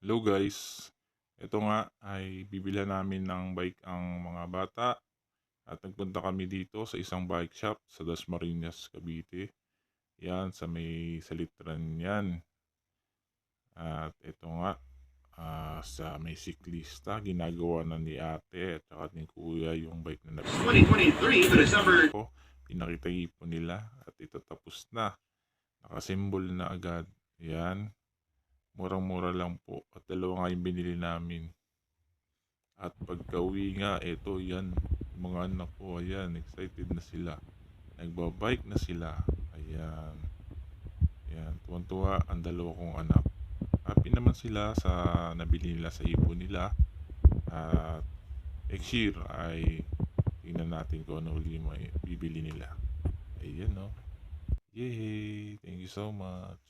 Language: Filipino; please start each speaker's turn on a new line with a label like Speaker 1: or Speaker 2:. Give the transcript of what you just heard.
Speaker 1: Hello guys, ito nga ay bibilhan namin ng bike ang mga bata at nagpunta kami dito sa isang bike shop sa Dasmariñas, Cavite. Yan, sa may salitran yan. At ito nga, ah, sa may siklista, ginagawa na ni ate at saka ni kuya yung bike na nabili
Speaker 2: 2023 to December
Speaker 1: ko. Pinakita po nila at ito tapos na. Nakasimbol na agad. Yan. Murang-mura lang po. At dalawa nga yung binili namin. At pagka uwi nga, eto yan. Mga anak ko, ayan, excited na sila. Nagbabike na sila. Ayan. Ayan, tuwan-tuwa ang dalawa kong anak. Happy naman sila sa nabili nila sa ibon nila. At next year ay tingnan natin kung ano uli may bibili nila. Ayan no. Yay! Thank you so much.